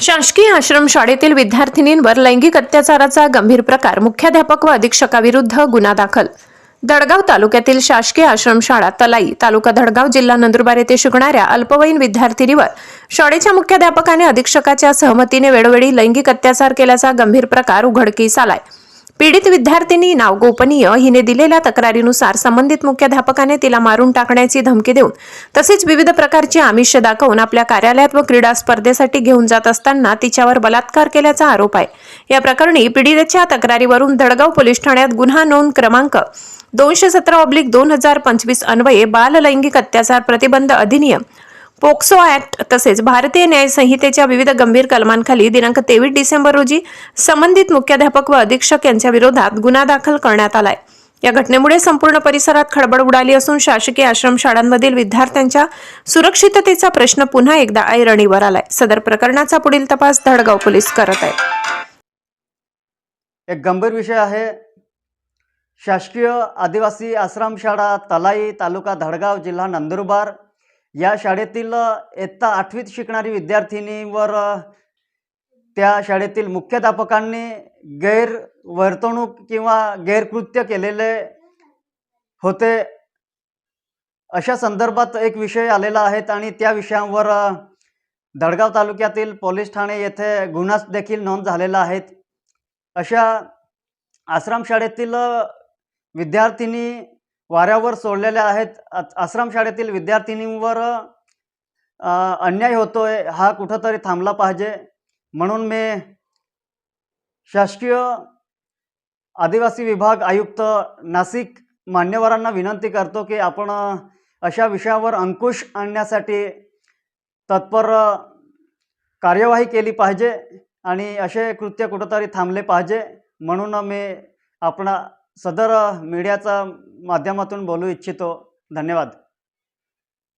शासकीय आश्रमशाळेतील विद्यार्थिनींवर लैंगिक अत्याचाराचा गंभीर प्रकार मुख्याध्यापक व अधीक्षकाविरुद्ध गुन्हा दाखल. दडगाव तालुक्यातील शासकीय आश्रमशाळा तलाई तालुका दडगाव जिल्हा नंदुरबार येथे शिकणाऱ्या अल्पवयीन विद्यार्थिनीवर शाळेच्या मुख्याध्यापकाने अधीक्षकाच्या सहमतीने वेळोवेळी लैंगिक अत्याचार केल्याचा गंभीर प्रकार उघडकीस आलाय. पीडित विद्यार्थिनी नाव गोपनीय हिने दिलेल्या तक्रारीनुसार संबंधित मुख्याध्यापकाने तिला मारून टाकण्याची धमकी देऊन तसेच विविध प्रकारची आमिष दाखवून आपल्या कार्यालयात व क्रीडा स्पर्धेसाठी घेऊन जात असताना तिच्यावर बलात्कार केल्याचा आरोप आहे. या प्रकरणी पीडितेच्या तक्रारीवरून धडगाव पोलीस ठाण्यात गुन्हा नोंद क्रमांक दोनशे सतरा ऑब्लिक दोन हजार पंचवीस अन्वये बाल लैंगिक अत्याचार प्रतिबंध अधिनियम पोक्सो ऍक्ट तसेच भारतीय न्याय संहितेच्या विविध गंभीर कलमांखाली दिनांक तेवीस डिसेंबर रोजी संबंधित मुख्याध्यापक व अधीक्षक यांच्या विरोधात गुन्हा दाखल करण्यात आलाय. या घटनेमुळे संपूर्ण परिसरात खळबळ उडाली असून शासकीय आश्रमशाळांमधील विद्यार्थ्यांच्या सुरक्षिततेचा प्रश्न पुन्हा एकदा ऐरणीवर आलाय. सदर प्रकरणाचा पुढील तपास धडगाव पोलीस करत आहेत. एक गंभीर विषय आहे. शासकीय आदिवासी आश्रमशाळा तलाई तालुका धडगाव जिल्हा नंदुरबार या शाळेतील अ, इयत्ता आठवीत शिकणारी विद्यार्थिनीवर त्या शाळेतील मुख्याध्यापकांनी गैरवर्तणूक किंवा गैरकृत्य केलेले होते. अशा संदर्भात एक विषय आलेला आहेत आणि त्या विषयांवर दडगाव धडगाव तालुक्यातील पोलीस ठाणे येथे गुन्हा देखील नोंद झालेला आहेत अशा आश्रमशाळेतील विद्यार्थिनी वाऱ्यावर सोडलेल्या आहेत. आश्रमशाळेतील विद्यार्थिनींवर अन्याय होतोय हा कुठंतरी थांबला पाहिजे. म्हणून मी शासकीय आदिवासी विभाग आयुक्त नाशिक मान्यवरांना विनंती करतो की आपण अशा विषयावर अंकुश आणण्यासाठी तत्पर कार्यवाही केली पाहिजे आणि असे कृत्य कुठंतरी थांबले पाहिजे. म्हणून मी आपण सदर मीडियाचा माध्यमातून बोलू इच्छितो. धन्यवाद.